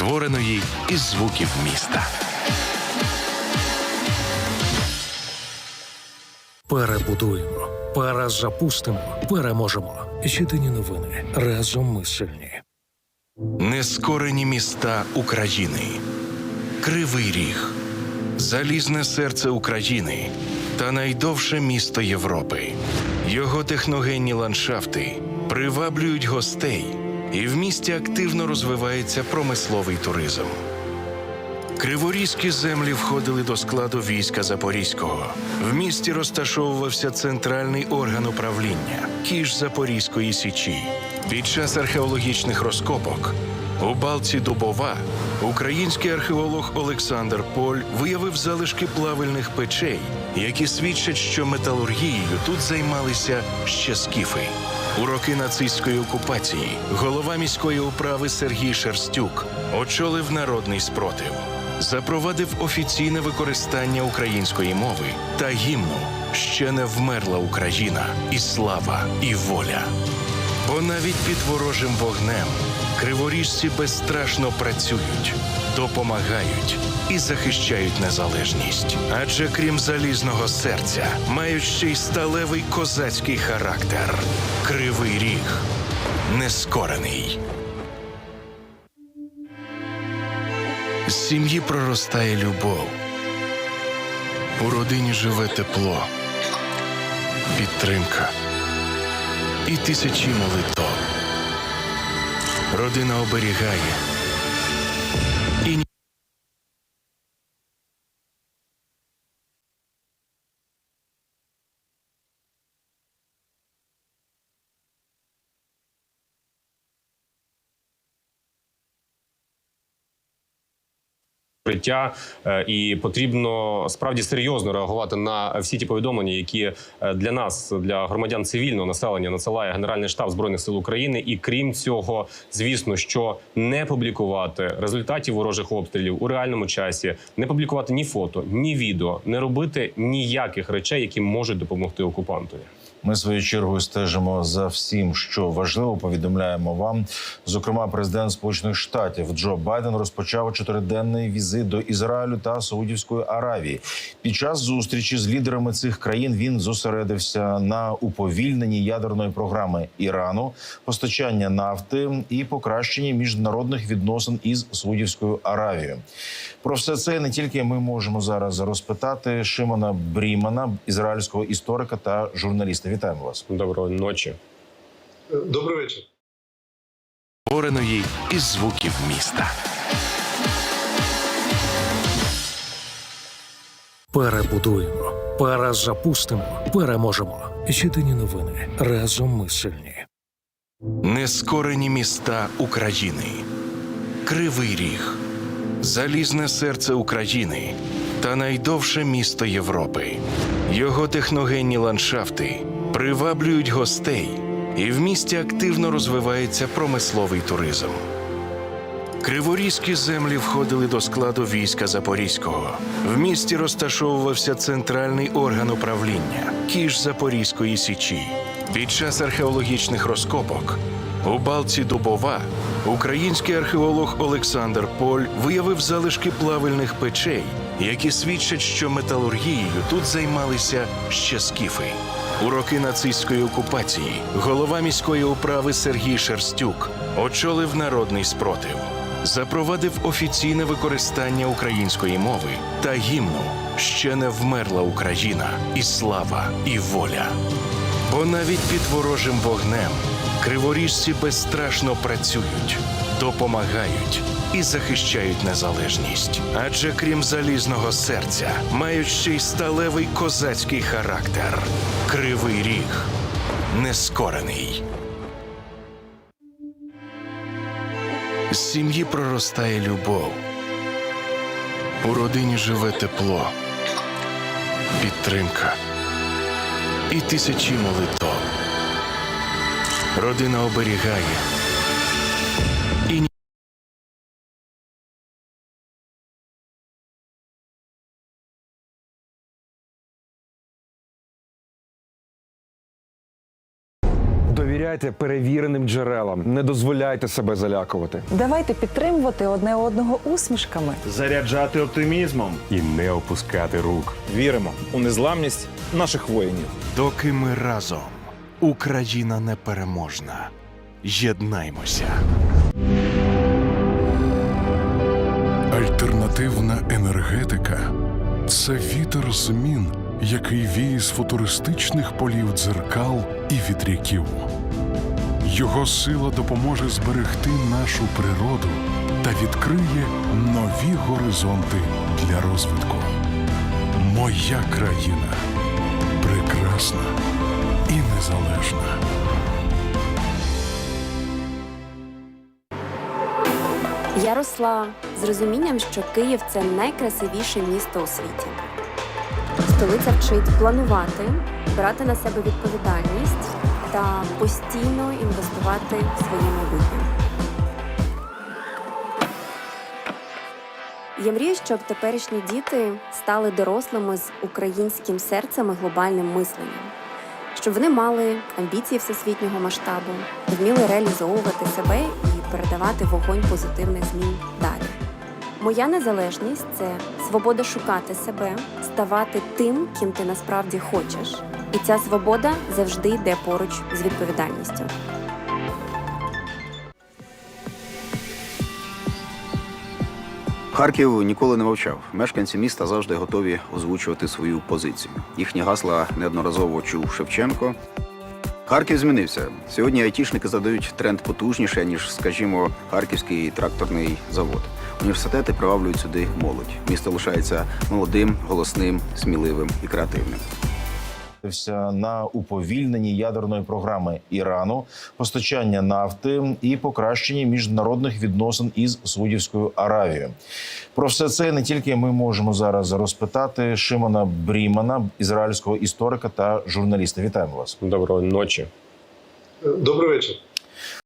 створеної із звуків міста. Перебудуємо, перезапустимо, переможемо. Єдині новини. Разом ми сильні. Нескорені міста України, Кривий Ріг, залізне серце України та найдовше місто Європи. Його техногенні ландшафти приваблюють гостей, і в місті активно розвивається промисловий туризм. Криворізькі землі входили до складу війська Запорізького. В місті розташовувався центральний орган управління кіш Запорізької січі. Під час археологічних розкопок у балці Дубова український археолог Олександр Поль виявив залишки плавильних печей, які свідчать, що металургією тут займалися ще скіфи. У роки нацистської окупації голова міської управи Сергій Шерстюк очолив народний спротив запровадив офіційне використання української мови та гімну ще не вмерла Україна, і слава, і воля. Бо навіть під ворожим вогнем криворіжці безстрашно працюють, допомагають і захищають незалежність. Адже крім залізного серця, мають ще й сталевий козацький характер. Кривий ріг нескорений. З сім'ї проростає любов. У родині живе тепло, підтримка і тисячі молитв Родина оберігає. Життя, е, і потрібно справді серйозно реагувати на всі ті повідомлення, які е, для нас, для громадян цивільного населення, надсилає Генеральний штаб збройних сил України. І крім цього, звісно, що не публікувати результатів ворожих обстрілів у реальному часі, не публікувати ні фото, ні відео, не робити ніяких речей, які можуть допомогти окупантові. Ми своєю чергою стежимо за всім, що важливо. Повідомляємо вам. Зокрема, президент Сполучених Штатів Джо Байден розпочав чотириденний візит до Ізраїлю та Саудівської Аравії. Під час зустрічі з лідерами цих країн він зосередився на уповільненні ядерної програми Ірану, постачання нафти і покращенні міжнародних відносин із Саудівською Аравією. Про все це не тільки ми можемо зараз розпитати Шимона Брімана, ізраїльського історика та журналіста. Вітаємо вас. Доброї ночі. Добрий вечір. створеної із звуків міста. Перебудуємо, перезапустимо, переможемо. Єдині новини. Разом ми сильні. Нескорені міста України, Кривий Ріг, залізне серце України та найдовше місто Європи. Його техногенні ландшафти приваблюють гостей, і в місті активно розвивається промисловий туризм. Криворізькі землі входили до складу війська Запорізького. В місті розташовувався центральний орган управління кіш Запорізької січі. Під час археологічних розкопок у балці Дубова український археолог Олександр Поль виявив залишки плавильних печей, які свідчать, що металургією тут займалися ще скіфи. У роки нацистської окупації. Голова міської управи Сергій Шерстюк очолив народний спротив. Запровадив офіційне використання української мови та гімну. Ще не вмерла Україна, і слава, і воля. Бо навіть під ворожим вогнем криворіжці безстрашно працюють, допомагають і захищають незалежність. Адже крім залізного серця, мають ще й сталевий козацький характер. Кривий ріг нескорений. З сім'ї проростає любов. У родині живе тепло, підтримка і тисячі молитов. Родина оберігає. Довіряйте перевіреним джерелам, не дозволяйте себе залякувати. Давайте підтримувати одне одного усмішками. заряджати оптимізмом. І не опускати рук. Віримо у незламність наших воїнів. Доки ми разом, Україна непереможна. Єднаймося. Альтернативна енергетика це вітер змін, який віє з футуристичних полів дзеркал і вітряків. Його сила допоможе зберегти нашу природу та відкриє нові горизонти для розвитку. Моя країна прекрасна і незалежна. Я росла з розумінням, що Київ це найкрасивіше місто у світі. Столиця вчить планувати, брати на себе відповідальність та постійно інвестувати в своє майбутнє. Я мрію, щоб теперішні діти стали дорослими з українським серцем і глобальним мисленням, щоб вони мали амбіції всесвітнього масштабу, вміли реалізовувати себе і передавати вогонь позитивних змін далі. Моя незалежність це свобода шукати себе, ставати тим, ким ти насправді хочеш. І ця свобода завжди йде поруч з відповідальністю. Харків ніколи не мовчав. Мешканці міста завжди готові озвучувати свою позицію. Їхні гасла неодноразово чув Шевченко. Харків змінився. Сьогодні айтішники задають тренд потужніше, ніж, скажімо, харківський тракторний завод. Університети приваблюють сюди молодь. Місто лишається молодим, голосним, сміливим і креативним. Вся на уповільненні ядерної програми Ірану, постачання нафти і покращенні міжнародних відносин із Саудівською Аравією. Про все це не тільки ми можемо зараз розпитати Шимона Брімана, ізраїльського історика та журналіста. Вітаємо вас. Доброї ночі. Добрий вечір.